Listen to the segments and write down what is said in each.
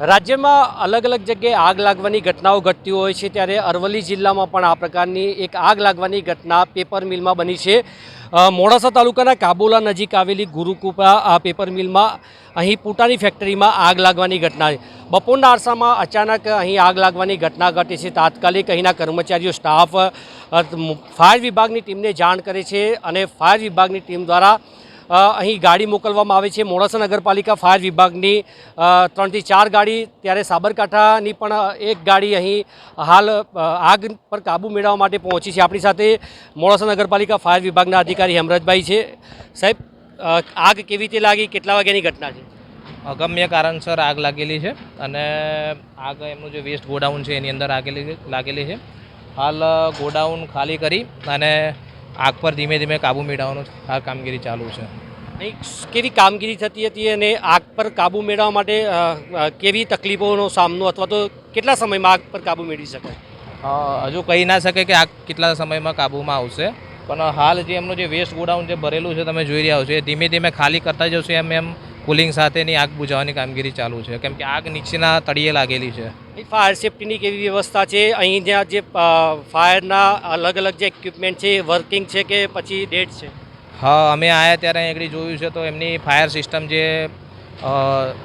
રાજ્યમાં અલગ અલગ જગ્યાએ આગ લાગવાની ઘટનાઓ ઘટતી હોય છે ત્યારે અરવલ્લી જિલ્લામાં પણ આ પ્રકારની એક આગ લાગવાની ઘટના પેપર મિલમાં બની છે. મોડાસા તાલુકાના કાબોલા નજીક આવેલી ગુરુકૃપા આ પેપર મિલમાં અહીં પૂટાની ફેક્ટરીમાં આગ લાગવાની ઘટના બપોરના આરસામાં અચાનક અહીં આગ લાગવાની ઘટના ઘટે છે. તાત્કાલિક અહીંના કર્મચારીઓ, સ્ટાફ ફાયર વિભાગની ટીમને જાણ કરે છે અને ફાયર વિભાગની ટીમ દ્વારા અહીં ગાડી મોકલવામાં આવે છે. મોડાસા નગરપાલિકા ફાયર વિભાગની ત્રણથી ચાર ગાડી ત્યારે સાબરકાંઠાની પણ એક ગાડી અહીં હાલ આગ પર કાબૂ મેળવવા માટે પહોંચી છે. આપણી સાથે મોડાસા નગરપાલિકા ફાયર વિભાગના અધિકારી હેમરાજભાઈ છે. સાહેબ આગ કેવી રીતે લાગી? કેટલા વાગ્યાની ઘટના છે? અગમ્ય કારણસર આગ લાગેલી છે અને આગ એમનું જે વેસ્ટ ગોડાઉન છે એની અંદર આગેલી લાગેલી છે. હાલ ગોડાઉન ખાલી કરી અને આગ પર ધીમે ધીમે કાબૂ મેળવવાનું આ કામગીરી ચાલુ છે. કેવી કામગીરી થતી હતી અને આગ પર કાબૂ મેળવવા માટે કેવી તકલીફોનો સામનો અથવા તો કેટલા સમયમાં આગ પર કાબૂ મેળવી શકાય? હજુ કહી ના શકે કે આગ કેટલા સમયમાં કાબૂમાં આવશે પણ હાલ જે એમનું જે વેસ્ટ ગોડાઉન જે ભરેલું છે તમે જોઈ રહ્યા છો એ ધીમે ધીમે ખાલી કરતા જશે એમ એમ કુલિંગ સાથેની આગ બુઝાવવાની કામગીરી ચાલુ છે. કેમ કે આગ નીચેના તળિયે લાગેલી છે. ફાયર સેફટીની કેવી વ્યવસ્થા છે? અહીં જ્યાં જે ફાયરના અલગ અલગ જે ઇક્વિપમેન્ટ છે વર્કિંગ છે કે પછી ડેટ છે? હા અમે આવ્યા ત્યારે અહીં આગળ જોયું છે તો એમની ફાયર સિસ્ટમ જે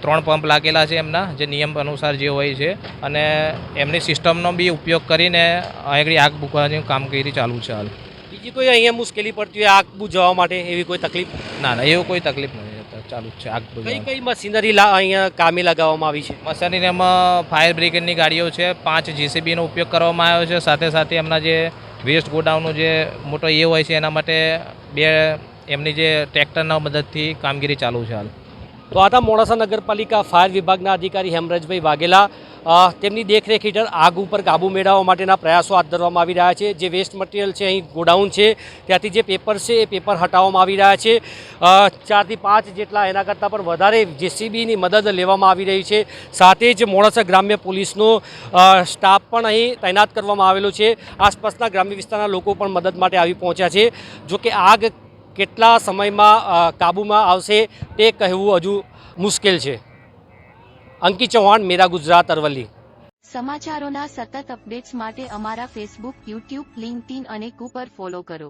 ત્રણ પંપ લાગેલા છે એમના જે નિયમ અનુસાર જે હોય છે. અને એમની સિસ્ટમનો બી ઉપયોગ કરીને અહીં આગળ આગ બુકવાની કામગીરી ચાલુ છે હાલ. બીજી કોઈ અહીંયા મુશ્કેલી પડતી હોય આગ બુઝાવવા માટે એવી કોઈ તકલીફ? ના ના એવું કોઈ તકલીફ નથી. ચાલુ જ છે આગ કઈ કઈ મશીનરી અહીંયા કામે લગાવવામાં આવી છે? મશીનરીમાં ફાયર બ્રિગેડની ગાડીઓ છે પાંચ જેસીબીનો ઉપયોગ કરવામાં આવ્યો છે સાથે સાથે એમના જે વેસ્ટ ગોડાઉનનું જે મોટો એ હોય છે એના માટે બે એમની જે ટ્રેક્ટરના મદદથી કામગીરી ચાલુ છે હાલ. તો આ હતા મોડાસા નગરપાલિકા ફાયર વિભાગના અધિકારી હેમરાજભાઈ વાઘેલા. તેમની દેખરેખ હેઠળ આગ ઉપર કાબૂ મેળવવા માટેના પ્રયાસો હાથ ધરવામાં આવી રહ્યા છે. જે વેસ્ટ મટીરિયલ છે, અહીં ગોડાઉન છે, ત્યાંથી જે પેપર છે, એ પેપર હટાવવામાં આવી રહ્યા છે. ચારથી પાંચ જેટલા એના કરતાં પણ વધારે જેસીબીની મદદ લેવામાં આવી રહી છે. સાથે જ મોડાસા ગ્રામ્ય પોલીસનો સ્ટાફ પણ અહીં તૈનાત કરવામાં આવેલો છે. આસપાસના ગ્રામ્ય વિસ્તારના લોકો પણ મદદ માટે આવી પહોંચ્યા છે. જો કે આગ કેટલા સમયમાં કાબૂમાં આવશે તે કહેવું હજુ મુશ્કેલ છે. અંકિત ચૌહાણ, મેરા ગુજરાત, અરવલ્લી. સમાચારોના સતત અપડેટ્સ માટે અમારા ફેસબુક યુટ્યુબ લિંક્ડઇન અને કુપર ફોલો કરો.